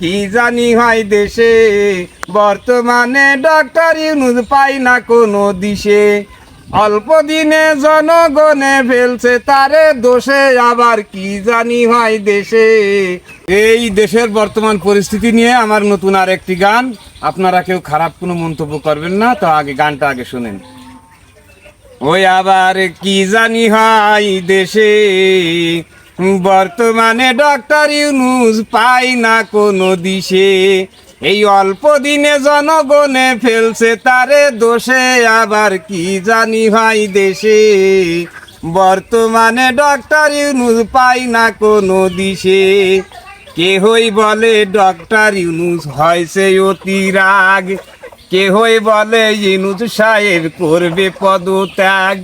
কি জানি হয় দেশে? বর্তমানে ডক্টর ইউনুস পাই না কোনো দিশে। অল্প দিনে জনগণে ফেলছে তারে দোষে, আবার কি জানি হয় দেশে? এই দেশের বর্তমান পরিস্থিতি নিয়ে আমার নতুন আর একটি গান। আপনারা কেউ খারাপ কোনো মন্তব্য করবেন না, তো আগে গানটা আগে শুনেন। ওই আবার কি জানি হয় দেশে? বর্তমানে ডক্টর ইউনুস পাই না কোনো দিশে। এই অল্প দিনে জনগণে ফেলছে তারে দোষে, আবার কি জানি ভাই দেশে। বর্তমানে ডক্টর ইউনুস পাই না কোনো দিশে। কেহই বলে ডক্টর ইউনুস হয়েছে অতি রাগ। কেহই বলে ইনুজ সাহেব করবে পদত্যাগ।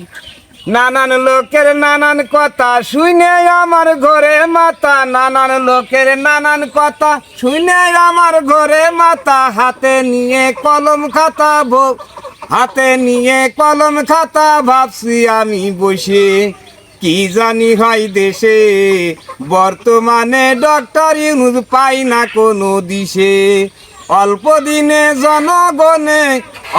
নানান লোকের নানান কথা শুনে আমার ঘরে মাতা, নানান লোকের নানান কথা শুনে আমার ঘরে মাতা। হাতে নিয়ে কলম খাতা ভোগ হাতে নিয়ে কলম খাতা ভাবছি আমি বসে। কি জানি হয় দেশে, বর্তমানে ডক্টর ইউনুস পাই না কোনো দিশে। অল্প দিনে জনগণে,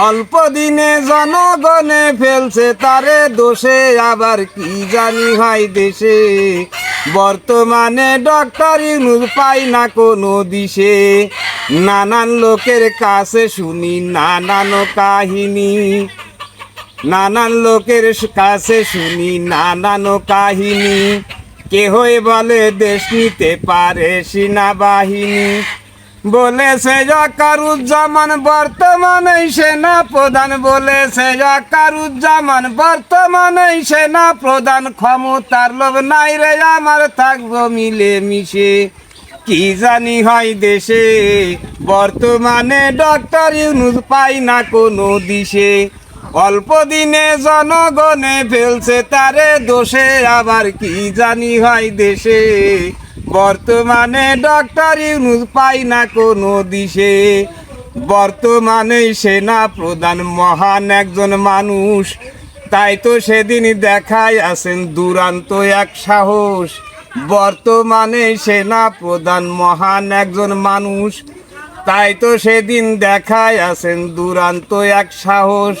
অল্প দিনে জনগণে ফেলছে তারে দোষে। আবার কি জানি হয় দেশে, বর্তমানে ডক্টর ইউনুস পাই না কোনো দিশে। নানান লোকের কাছে শুনি, নানান কাহিনী, নানান লোকের কাছে শুনি, নানান কাহিনী। কেহই বলে দেশ নিতে পারে সেনাবাহিনী। বলেছে জাকারুজ্জামান বর্তমানে সেনা প্রধান বলেছে জাকারুজ্জামান বর্তমানে সেনা প্রধান ক্ষমতার লোভ নাই রে, আমার থাকব মিলে মিশে কি জানি হয় দেশে, বর্তমানে ডক্টর ইউনুস পাই না কোনো দিশে। অল্প দিনে জনগণে ফেলছে তারে দোষে, আবার কি জানি হয় দেশে। বর্তমানে ডক্টর ইউনুস পাই না কোনো দিশে। বর্তমানে সেনা প্রধান মহান একজন মানুষ। তাই তো সেদিন দেখায় আছেন দুরান্ত এক সাহস। বর্তমানে সেনা প্রধান মহান একজন মানুষ। তাই তো সেদিন দেখায় আছেন দুরান্ত এক সাহস।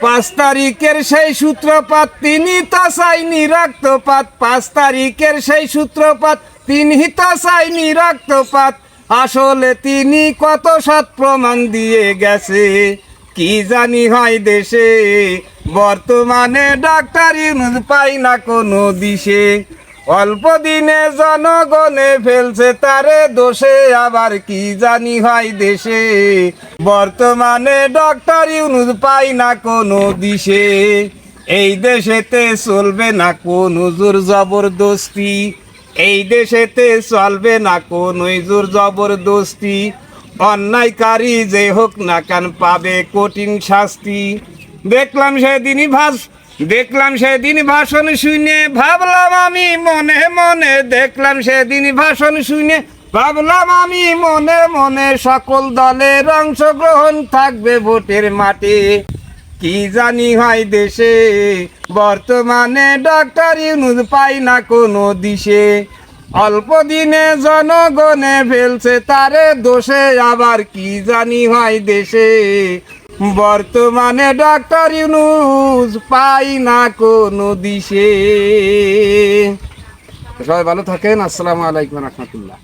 পাঁচ তারিখের সেই সূত্রপাত, তিনি তা চাইনি রক্তপাত পাঁচ তারিখের সেই সূত্রপাত তিনি তা চাইনি রক্তপাত। আসলে তিনি কত সৎ প্রমাণ দিয়ে গেছে। কি জানি হয় দেশে। বর্তমানে ডাক্তার ইউনুস পাই না কোনো দিশে। অল্প দিনে জনগণে ফেলছে তারে দোষে। আবার কি জানি হয় দেশে। বর্তমানে ডক্টর ইউনুস পাই না কোনো দিশে। এই দেশেতে চলবে না কোন জোর জবরদস্তি। এই দেশেতে চলবে না কোন জোর জবরদস্তি। অন্যায়কারী যে হোক না কেন পাবে কঠিন শাস্তি। দেখলাম সেদিনই ভাস, দেখলাম সেদিন ভাষণ শুনে, ভাবলাম আমি মনে মনে, দেখলাম সেদিন ভাষণ শুনে, ভাবলাম আমি মনে মনে সকল দলের অংশগ্রহণ থাকবে ভোটের মাঠে। কি জানি হয় দেশে? বর্তমানে ডক্টর ইউনুস পাই না কোনো দিশে। অল্প দিনে জনগণে ফেলছে তারে দোষে, আবার কি জানি হয় দেশে? বর্তমানে ডক্টর ইউনুস পাই না কোনো দিশে। সবাই ভালো থাকেন, আসসালামু আলাইকুম রহমতুল্লাহ।